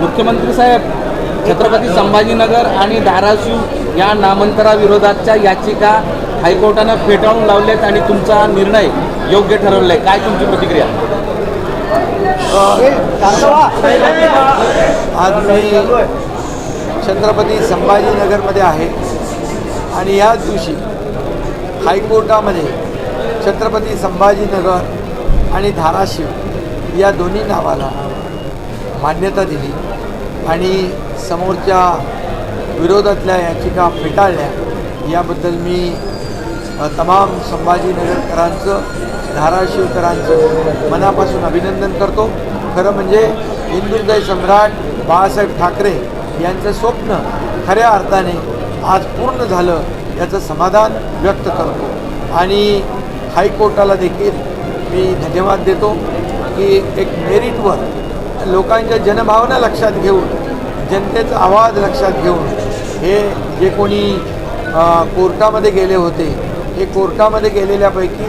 मुख्यमंत्री साहेब छत्रपती संभाजीनगर आणि धाराशिव या नामांतराविरोधातच्या याचिका हायकोर्टानं फेटाळून लावल्यात आणि तुमचा निर्णय योग्य ठरवलाय. काय तुमची प्रतिक्रिया? आज मी छत्रपती संभाजीनगरमध्ये आहे आणि याच दिवशी हायकोर्टामध्ये छत्रपती संभाजीनगर आणि धाराशिव या दोन्ही नावाला मान्यता दिली आणि समोरच्या विरोधातल्या याचिका फेटाळल्या. याबद्दल मी तमाम संभाजीनगरकरांचं धाराशिवकरांचं मनापासून अभिनंदन करतो. खरं म्हणजे हिंदुदय सम्राट बाळासाहेब ठाकरे यांचं स्वप्न खऱ्या अर्थाने आज पूर्ण झालं याचं समाधान व्यक्त करतो. आणि हायकोर्टाला देखील मी धन्यवाद देतो की एक मेरिटवर लोकांच्या जनभावना लक्षात घेऊन जनतेचा आवाज लक्षात घेऊन हे जे कोणी कोर्टामध्ये गेले होते हे कोर्टामध्ये गेलेल्यापैकी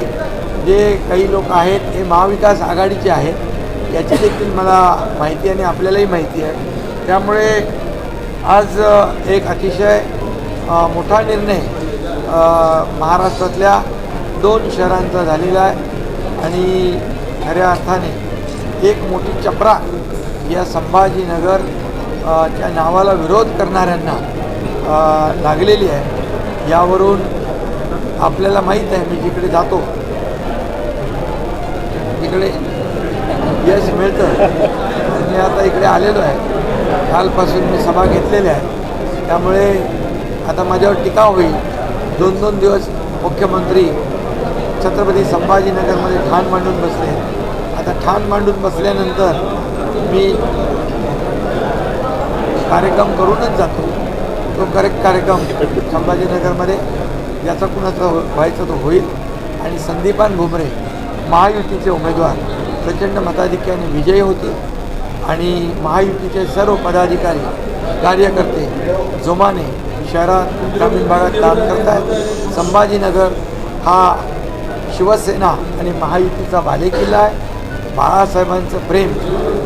जे काही लोक आहेत हे महाविकास आघाडीचे आहेत याची देखील मला माहिती आणि आपल्यालाही माहिती आहे. त्यामुळे आज एक अतिशय मोठा निर्णय महाराष्ट्रातल्या दोन शहरांचा झालेला आहे. आणि खऱ्या अर्थाने एक मोठी चपरा या संभाजीनगर च्या नावाला विरोध करणाऱ्यांना लागलेली आहे. यावरून आपल्याला माहीत आहे मी जिकडे जातो तिकडे यश मिळतं. मी आता इकडे आलेलो आहे. कालपासून मी सभा घेतलेल्या आहे. त्यामुळे आता माझ्यावर टीका होईल. दोन दोन दिवस मुख्यमंत्री छत्रपती संभाजीनगरमध्ये ठाण मांडून बसले. आता ठाण मांडून बसल्यानंतर मी कार्यक्रम करूनच जातो. तो करेक्ट कार्यक्रम संभाजीनगरमध्ये ज्याचा कुणाचा व्हायचा तो होईल. आणि संदीपान भुमरे महायुतीचे उमेदवार प्रचंड मताधिक्याने विजयी होतील आणि महायुतीचे सर्व पदाधिकारी कार्यकर्ते जोमाने शहरात ग्रामीण भागात काम करत आहेत संभाजीनगर हा शिवसेना आणि महायुतीचा बालेकिल्ला आहे. बाळासाहेबांचं प्रेम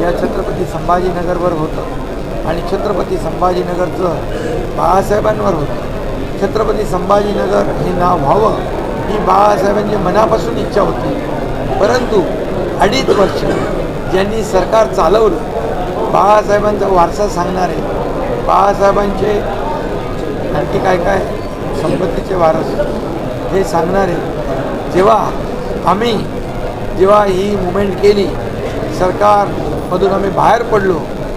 या छत्रपती संभाजीनगरवर होतं. आणि छत्रपती संभाजीनगरचं बाळासाहेबांवर होतं. छत्रपती संभाजीनगर हे नाव व्हावं ही बाळासाहेबांची मनापासून इच्छा होती. परंतु अडीच वर्ष ज्यांनी सरकार चालवलं बाळासाहेबांचा वारसा सांगणारे बाळासाहेबांचे आणखी काय काय संपत्तीचे वारस हे सांगणारे जेव्हा आम्ही जेव्हा ही मुवमेंट केली सरकारमधून आम्ही बाहेर पडलो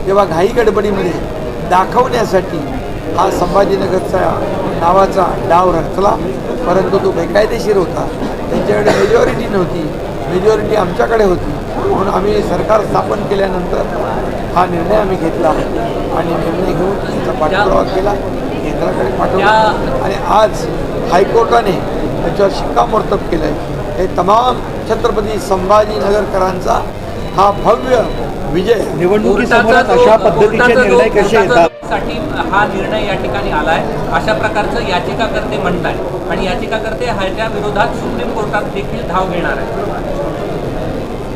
तेव्हा घाई गडबडीमध्ये दाखवण्यासाठी हा संभाजीनगरचा नावाचा डाव रचला. परंतु तो बेकायदेशीर होता. त्यांच्याकडे मेजॉरिटी नव्हती. मेजॉरिटी आमच्याकडे होती. म्हणून आम्ही सरकार स्थापन केल्यानंतर हा निर्णय आम्ही घेतला आणि निर्णय घेऊन त्याचा पाठपुरावा केला. केंद्राकडे पाठवला. आणि आज हायकोर्टाने त्याच्यावर शिक्कामोर्तब केलं आहे हे तमाम छत्रपती संभाजीनगरकरांचा हा भव्य विजय. निवडणुकीसमोर अशा पद्धतीचे निर्णय कसे येतात? साठी हा निर्णय या ठिकाणी आलाय. अशा प्रकारचं याचिकाकर्ते म्हणताय. आणि याचिकाकर्ते ह्याच्या विरोधात सुप्रीम कोर्टात देखील धाव घेणार आहे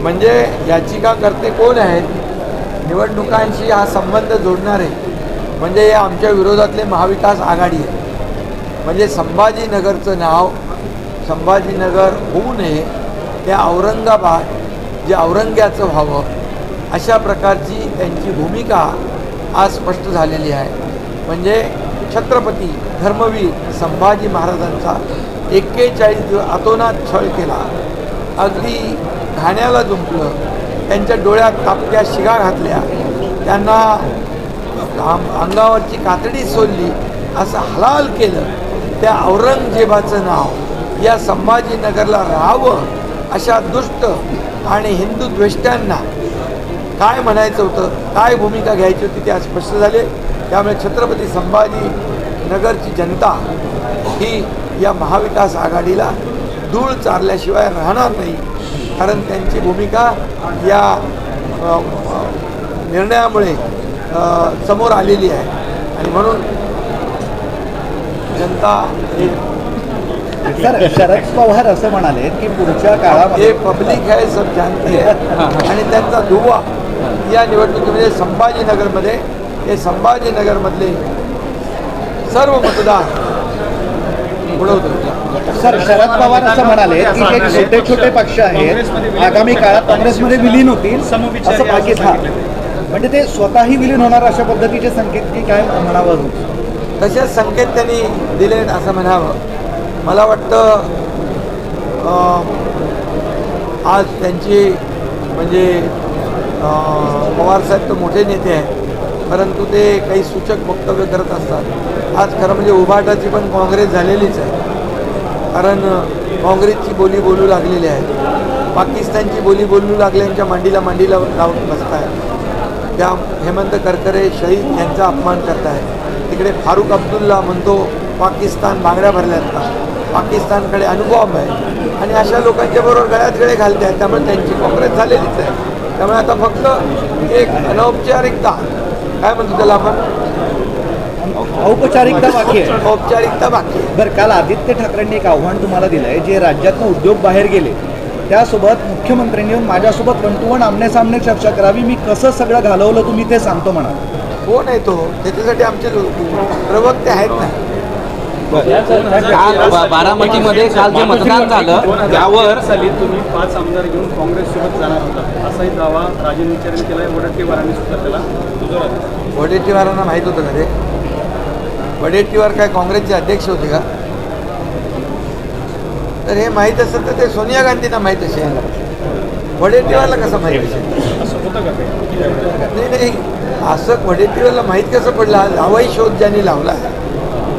म्हणजे याचिकाकर्ते कोण आहेत? निवडणुकांशी हा संबंध जोडणारे. म्हणजे हे आमच्या विरोधातले महाविकास आघाडी आहे म्हणजे संभाजीनगरचं नाव संभाजीनगर होऊ नये ते औरंगाबाद जे औरंग्याचं व्हावं अशा प्रकारची त्यांची भूमिका आज स्पष्ट झालेली आहे. म्हणजे छत्रपती धर्मवीर संभाजी महाराजांचा एक्केचाळीस दिवस अतोनात छळ केला. अगदी घाण्याला जुंपलं त्यांच्या डोळ्यात तापत्या शिगा घातल्या त्यांना अंगावरची कातडी सोडली असं हलाल केलं. त्या औरंगजेबाचं नाव या संभाजीनगरला राहावं अशा दुष्ट आणि हिंदू द्वेष्ट्यांना काय म्हणायचं होतं काय भूमिका घ्यायची होती ते आज स्पष्ट झाले. त्यामुळे छत्रपती संभाजी नगरची जनता ही या महाविकास आघाडीला धूळ चारल्याशिवाय राहणार नाही. कारण त्यांची भूमिका या निर्णयामुळे समोर आलेली आहे. आणि म्हणून जनता सर शरद पवार असं म्हणाले की पुढच्या ये काळामध्ये पब्लिक है सब जानती है आणि त्यांचा दुवा या निवडणुकीमध्ये संभाजीनगरमध्ये हे संभाजीनगरमधले सर्व मतदार उडवतो सर शरद पवार असं म्हणाले की हे छोटे छोटे पक्ष आहेत. आगामी काळात काँग्रेसमध्ये विलीन होतील असं हा म्हणजे ते स्वतःही विलीन होणार अशा पद्धतीचे संकेत की काय म्हणावं? तसेच संकेत त्यांनी दिले असं म्हणावं. मला वाटतं आज त्यांची म्हणजे पवारसाहेब तर मोठे नेते आहेत परंतु ते काही सूचक वक्तव्य करत असतात. आज खरं म्हणजे उभाटाची पण काँग्रेस झालेलीच आहे. कारण काँग्रेसची बोली बोलू लागलेली आहे. पाकिस्तानची बोली बोलू लागल्यांच्या मांडीला मांडीला लावून बसताय त्या हेमंत करकरे शहीद यांचा अपमान करत आहेत तिकडे फारुख अब्दुल्ला म्हणतो पाकिस्तान बांगड्या भरल्यात का? पाकिस्तानकडे अनुभव आहे. आणि अशा लोकांच्या बरोबर गळ्यात गळे घालते आहेत त्यामुळे त्यांची काँग्रेस झालेलीच आहे. त्यामुळे आता फक्त एक अनौपचारिकता. काय म्हणतो त्याला आपण? औपचारिकता बाकी आहे. औपचारिकता बाकी आहे. बरं काल आदित्य ठाकरेंनी एक आव्हान तुम्हाला दिलं आहे जे राज्यातनं उद्योग बाहेर गेले त्यासोबत मुख्यमंत्र्यांनी येऊन माझ्यासोबत वन टू वन आमने सामने चर्चा करावी मी कसं सगळं घालवलं तुम्ही ते सांगतो म्हणा. कोण आहे तो? त्याच्यासाठी आमचे प्रवक्ते आहेत ना. काल बा- बारामतीमध्ये काल जे मतदान झालं त्यावर साली तुम्ही पाच आमदार घेऊन काँग्रेससोबत जाणार होता. असाही दावा राजन विचारांनी केला वडट्टीवारांनी सुद्धा त्याला दिला. वडेट्टीवारांना माहीत होतं का ते? वडेट्टीवार काय काँग्रेसचे अध्यक्ष होते का? तर हे माहीत असेल तर ते सोनिया गांधींना माहीत असेल. वडेट्टीवारला कसं माहीत असेल? असं होतं का काही नाही नाही. असं वडेट्टीवारला माहीत कसं पडलं? हा लावाई शोध ज्यांनी लावला आहे.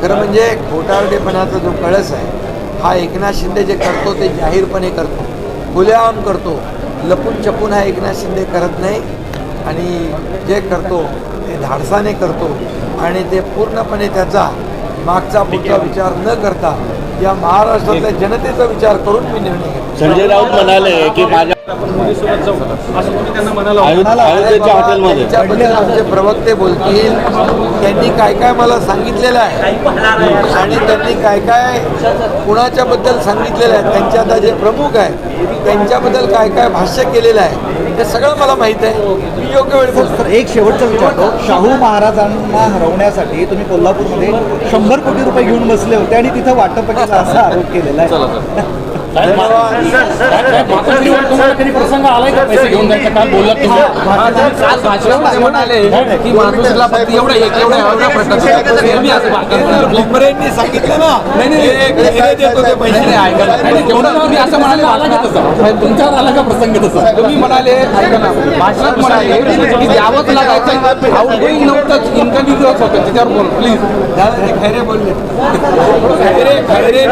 खरं म्हणजे खोटारडेपणाचा जो कळस आहे हा एकनाथ शिंदे जे करतो ते जाहीरपणे करतो. खुल्याआम करतो. लपून छपून हा एकनाथ शिंदे करत नाही. आणि जे करतो ते धाडसाने करतो. आणि ते पूर्णपणे त्याचा मागचा पुढचा विचार न करता या महाराष्ट्रातल्या जनतेचा विचार करून मी निर्णय घेतो. संजय राऊत म्हणाले की माझ्या अयोध्येच्या हॉटेलमध्ये. प्रवक्ते बोलतील त्यांनी काय काय मला सांगितलेलं आहे. आणि त्यांनी काय काय कुणाच्याबद्दल सांगितलेलं आहे त्यांचे आता जे प्रमुख आहेत त्यांच्याबद्दल काय काय भाष्य केलेलं आहे ते सगळं मला माहीत आहे. मी योग्य वेळ एक शेवटचं विचारतो. शाहू महाराजांना हरवण्यासाठी तुम्ही कोल्हापूरमध्ये शंभर कोटी रुपये घेऊन बसले होते आणि तिथं वाटप असा आरोप केलेला आहे. प्रसंग आलाय का? पैसे घेऊन जायचं काल बोललात तुम्ही? काल भाषणामध्ये म्हणाले की माणूसला फक्त एवढं एक एवढं भाषण- भुमरेंनी सांगितलं ना. नाही हे असं म्हणाले आला का तसं? तुमच्यावर आला का प्रसंग तसा? तुम्ही म्हणाले ऐका ना भाषणात म्हणाले की द्यावंच लागायचं. आउटगोईंग नव्हतं इन्कमिंगच होतं त्याच्यावर बोल प्लीज खैरे बोलले. खैरे खैरे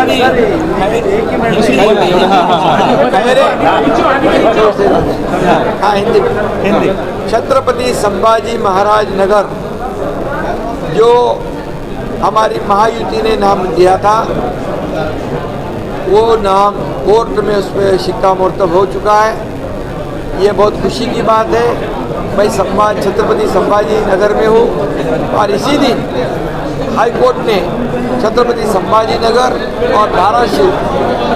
हा। हिंदी। हिंदी। छत्रपति संभाजी महाराज नगर जो हमारी महायुति ने नाम दिया था वो नाम कोर्ट में उस पर शिक्का मोर्तब हो चुका है। ये बहुत खुशी की बात है। मैं सम्मान छत्रपति संभाजी नगर में हूँ और इसी दिन हाई कोर्ट ने छत्रपति संभाजी नगर और धाराशिव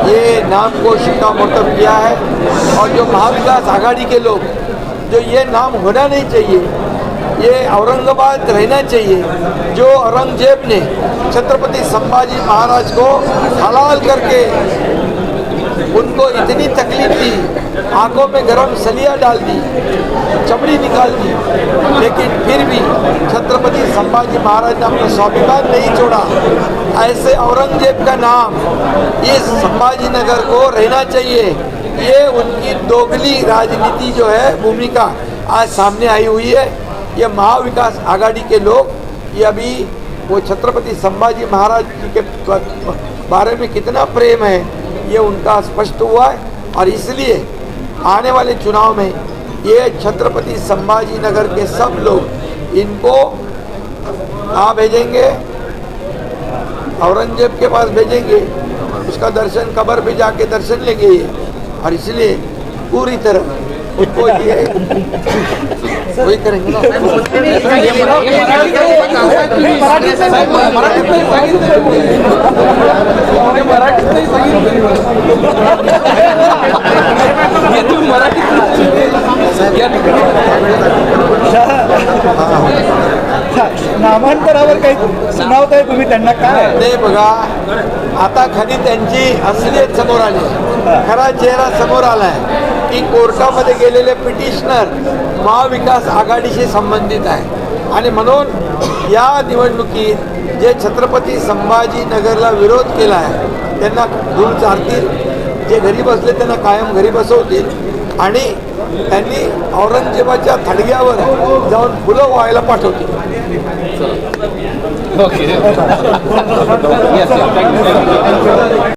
ये नाम को शिक्का मोर्तब किया है। और जो महाविकास आघाड़ी के लोग, जो ये नाम होना नहीं चाहिए, ये औरंगाबाद रहना चाहिए, जो औरंगज़ेब ने छत्रपति संभाजी महाराज को हलाल करके उनको इतनी तकलीफ़ दी आँखों में गरम सलिया डाल दी, चमड़ी निकाल दी, लेकिन फिर भी छत्रपति संभाजी महाराज ने अपना स्वाभिमान नहीं छोड़ा। ऐसे औरंगज़ेब का नाम इस संभाजी नगर को रहना चाहिए। ये उनकी दोगली राजनीति जो है, भूमिका आज सामने आई हुई है। ये महाविकास आघाड़ी के लोग, ये अभी वो छत्रपति संभाजी महाराज जी के बारे में कितना प्रेम है, ये उनका स्पष्ट हुआ है। और इसलिए आने वाले चुनाव में ये छत्रपति संभाजी नगर के सब लोग इनको कहाँ भेजेंगे? औरंगज़ेब के पास भेजेंगे। उसका दर्शन कबर पे जाके दर्शन लेंगे और इसलिए पूरी तरह उनको ये नामांतरावर काही सुनावताय तुम्ही त्यांना काय? ते बघा आता खरी त्यांची असलियत समोर आली. खरा चेहरा समोर आलाय. की कोर्टामध्ये गेलेले पिटिशनर महाविकास आघाडीशी संबंधित आहे. आणि म्हणून या निवडणुकीत जे छत्रपती संभाजीनगरला विरोध केला आहे त्यांना धूळ चारतील. जे घरी बसले त्यांना कायम घरी बसवतील. आणि त्यांनी औरंगजेबाच्या थडग्यावर जाऊन फुलं व्हायला पाठवतील. ओके.